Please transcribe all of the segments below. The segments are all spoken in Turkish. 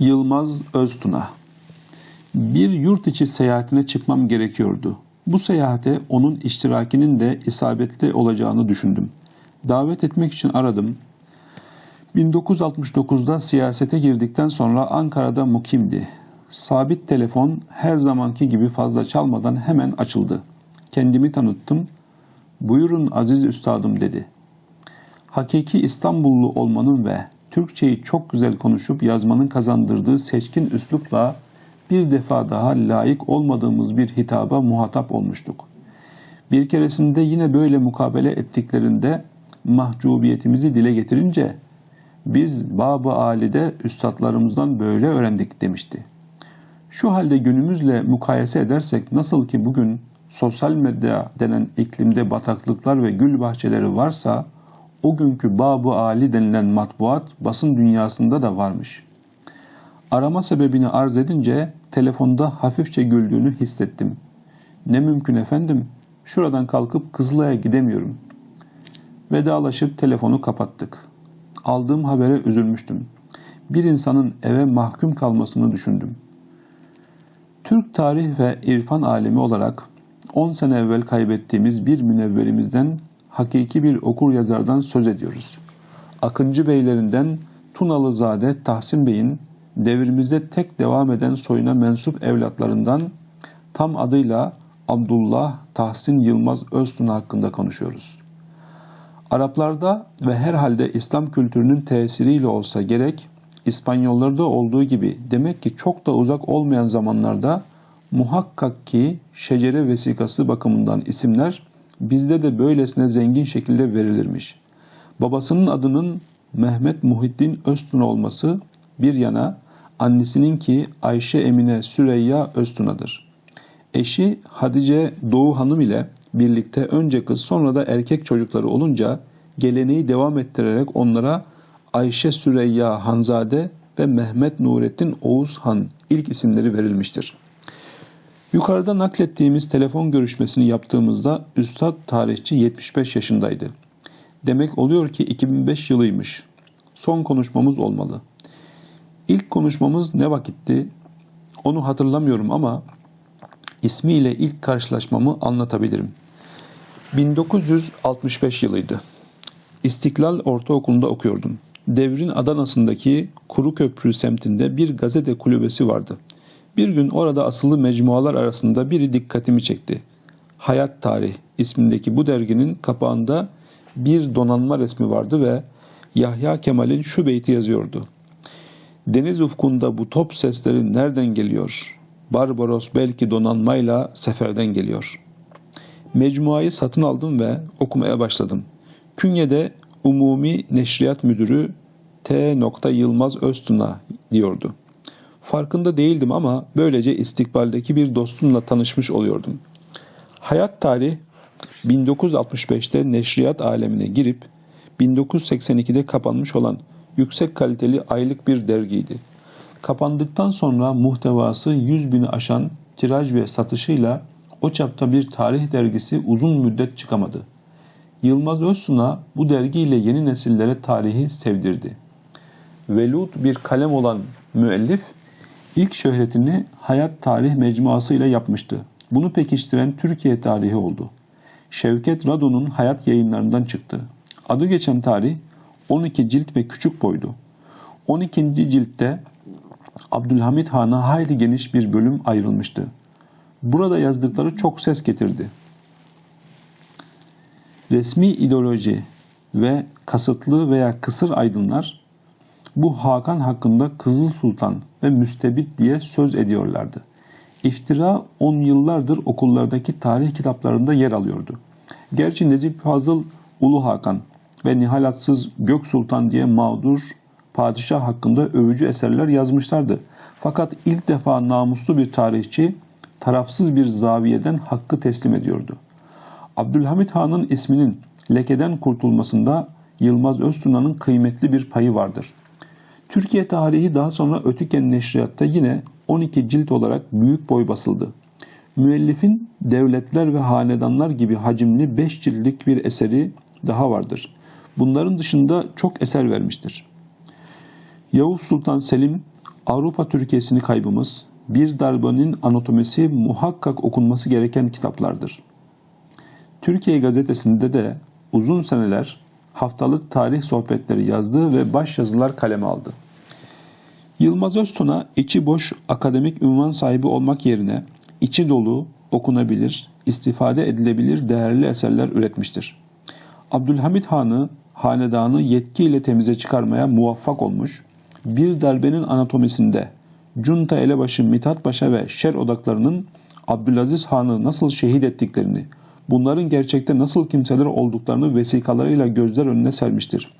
Yılmaz Öztuna Bir yurt içi seyahatine çıkmam gerekiyordu. Bu seyahate onun iştirakinin de isabetli olacağını düşündüm. Davet etmek için aradım. 1969'da siyasete girdikten sonra Ankara'da mukimdi. Sabit telefon her zamanki gibi fazla çalmadan hemen açıldı. Kendimi tanıttım. Buyurun aziz üstadım dedi. Hakiki İstanbullu olmanın ve Türkçeyi çok güzel konuşup yazmanın kazandırdığı seçkin üslupla bir defa daha layık olmadığımız bir hitaba muhatap olmuştuk. Bir keresinde yine böyle mukabele ettiklerinde mahcubiyetimizi dile getirince biz Bab-ı Ali'de üstadlarımızdan böyle öğrendik demişti. Şu halde günümüzle mukayese edersek nasıl ki bugün sosyal medya denen iklimde bataklıklar ve gül bahçeleri varsa o günkü Bab-ı Ali denilen matbuat basın dünyasında da varmış. Arama sebebini arz edince telefonda hafifçe güldüğünü hissettim. Ne mümkün efendim, şuradan kalkıp Kızılay'a gidemiyorum. Vedalaşıp telefonu kapattık. Aldığım habere üzülmüştüm. Bir insanın eve mahkum kalmasını düşündüm. Türk tarih ve irfan alemi olarak 10 sene evvel kaybettiğimiz bir münevverimizden hakiki bir okur yazardan söz ediyoruz. Akıncı beylerinden Tunalızade Tahsin Bey'in devrimizde tek devam eden soyuna mensup evlatlarından tam adıyla Abdullah Tahsin Yılmaz Öztuna hakkında konuşuyoruz. Araplarda ve herhalde İslam kültürünün tesiriyle olsa gerek İspanyollarda olduğu gibi demek ki çok da uzak olmayan zamanlarda muhakkak ki şecere vesikası bakımından isimler bizde de böylesine zengin şekilde verilirmiş. Babasının adının Mehmet Muhittin Öztuna olması bir yana annesinin ki Ayşe Emine Süreyya Öztuna'dır. Eşi Hadice Doğu Hanım ile birlikte önce kız sonra da erkek çocukları olunca geleneği devam ettirerek onlara Ayşe Süreyya Hanzade ve Mehmet Nurettin Oğuz Han ilk isimleri verilmiştir. Yukarıda naklettiğimiz telefon görüşmesini yaptığımızda Üstad tarihçi 75 yaşındaydı. Demek oluyor ki 2005 yılıymış. Son konuşmamız olmalı. İlk konuşmamız ne vakitti? Onu hatırlamıyorum ama ismiyle ilk karşılaşmamı anlatabilirim. 1965 yılıydı. İstiklal Ortaokulu'nda okuyordum. Devrin Adana'sındaki Kuru Köprü semtinde bir gazete kulübesi vardı. Bir gün orada asılı mecmualar arasında biri dikkatimi çekti. Hayat Tarih ismindeki bu derginin kapağında bir donanma resmi vardı ve Yahya Kemal'in şu beyti yazıyordu. Deniz ufkunda bu top sesleri nereden geliyor? Barbaros belki donanmayla seferden geliyor. Mecmuayı satın aldım ve okumaya başladım. Künye'de Umumi Neşriyat Müdürü T. Yılmaz Öztuna diyordu. Farkında değildim ama böylece istikbaldeki bir dostumla tanışmış oluyordum. Hayat tarih 1965'te neşriyat alemine girip 1982'de kapanmış olan yüksek kaliteli aylık bir dergiydi. Kapandıktan sonra muhtevası 100 bini aşan tiraj ve satışıyla o çapta bir tarih dergisi uzun müddet çıkamadı. Yılmaz Özsuna bu dergiyle yeni nesillere tarihi sevdirdi. Velud bir kalem olan müellif ilk şöhretini Hayat Tarih Mecmuası ile yapmıştı. Bunu pekiştiren Türkiye tarihi oldu. Şevket Rado'nun hayat yayınlarından çıktı. Adı geçen tarih 12 cilt ve küçük boydu. 12. ciltte Abdülhamit Han'a hayli geniş bir bölüm ayrılmıştı. Burada yazdıkları çok ses getirdi. Resmi ideoloji ve kasıtlı veya kısır aydınlar bu Hakan hakkında Kızıl Sultan ve müstebit diye söz ediyorlardı. İftira on yıllardır okullardaki tarih kitaplarında yer alıyordu. Gerçi Nezip Fazıl Ulu Hakan ve Nihalatsız Gök Sultan diye mağdur padişah hakkında övücü eserler yazmışlardı. Fakat ilk defa namuslu bir tarihçi tarafsız bir zaviyeden hakkı teslim ediyordu. Abdülhamit Han'ın isminin lekeden kurtulmasında Yılmaz Öztuna'nın kıymetli bir payı vardır. Türkiye tarihi daha sonra Ötüken Neşriyat'ta yine 12 cilt olarak büyük boy basıldı. Müellifin devletler ve hanedanlar gibi hacimli 5 ciltlik bir eseri daha vardır. Bunların dışında çok eser vermiştir. Yavuz Sultan Selim Avrupa Türkiye'sini kaybımız, bir darbenin anatomisi muhakkak okunması gereken kitaplardır. Türkiye gazetesinde de uzun seneler haftalık tarih sohbetleri yazdı ve başyazılar kaleme aldı. Yılmaz Öztun'a içi boş akademik ünvan sahibi olmak yerine içi dolu, okunabilir, istifade edilebilir değerli eserler üretmiştir. Abdülhamit Han'ı hanedanı yetkiyle temize çıkarmaya muvaffak olmuş, bir darbenin anatomisinde Junta elebaşı Mithat Paşa ve şer odaklarının Abdülaziz Han'ı nasıl şehit ettiklerini, bunların gerçekte nasıl kimseler olduklarını vesikalarıyla gözler önüne sermiştir.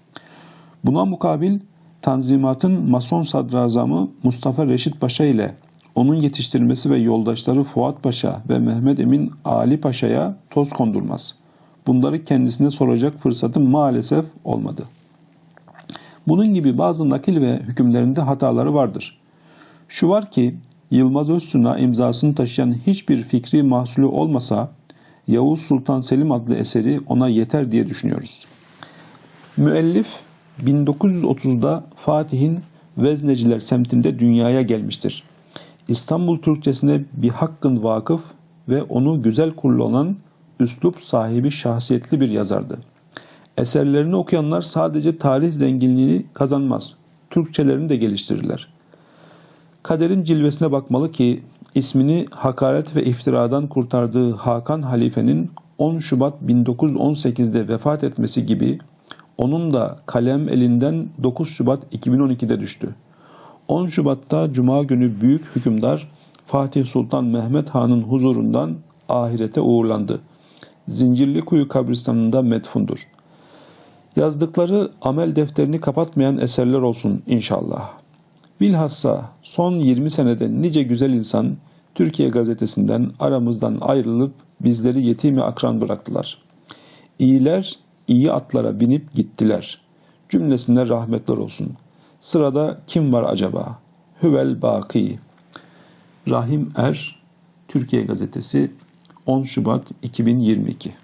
Buna mukabil Tanzimat'ın Mason sadrazamı Mustafa Reşit Paşa ile onun yetiştirmesi ve yoldaşları Fuat Paşa ve Mehmet Emin Ali Paşa'ya toz kondurmaz. Bunları kendisine soracak fırsatı maalesef olmadı. Bunun gibi bazı nakil ve hükümlerinde hataları vardır. Şu var ki Yılmaz Öztun'a imzasını taşıyan hiçbir fikri mahsulü olmasa Yavuz Sultan Selim adlı eseri ona yeter diye düşünüyoruz. Müellif 1930'da Fatih'in Vezneciler semtinde dünyaya gelmiştir. İstanbul Türkçesine bir hakkın vakıf ve onu güzel kullanan üslup sahibi şahsiyetli bir yazardı. Eserlerini okuyanlar sadece tarih zenginliğini kazanmaz, Türkçelerini de geliştirirler. Kaderin cilvesine bakmalı ki ismini hakaret ve iftiradan kurtardığı Hakan Halife'nin 10 Şubat 1918'de vefat etmesi gibi onun da kalem elinden 9 Şubat 2012'de düştü. 10 Şubat'ta Cuma günü büyük hükümdar Fatih Sultan Mehmet Han'ın huzurundan ahirete uğurlandı. Zincirlikuyu kabristanında metfundur. Yazdıkları amel defterini kapatmayan eserler olsun inşallah. Bilhassa son 20 senede nice güzel insan Türkiye gazetesinden aramızdan ayrılıp bizleri yetimi akran bıraktılar. İyiler iyi atlara binip gittiler. Cümlesine rahmetler olsun. Sırada kim var acaba? Hüvel Baki. Rahim Er, Türkiye Gazetesi 10 Şubat 2022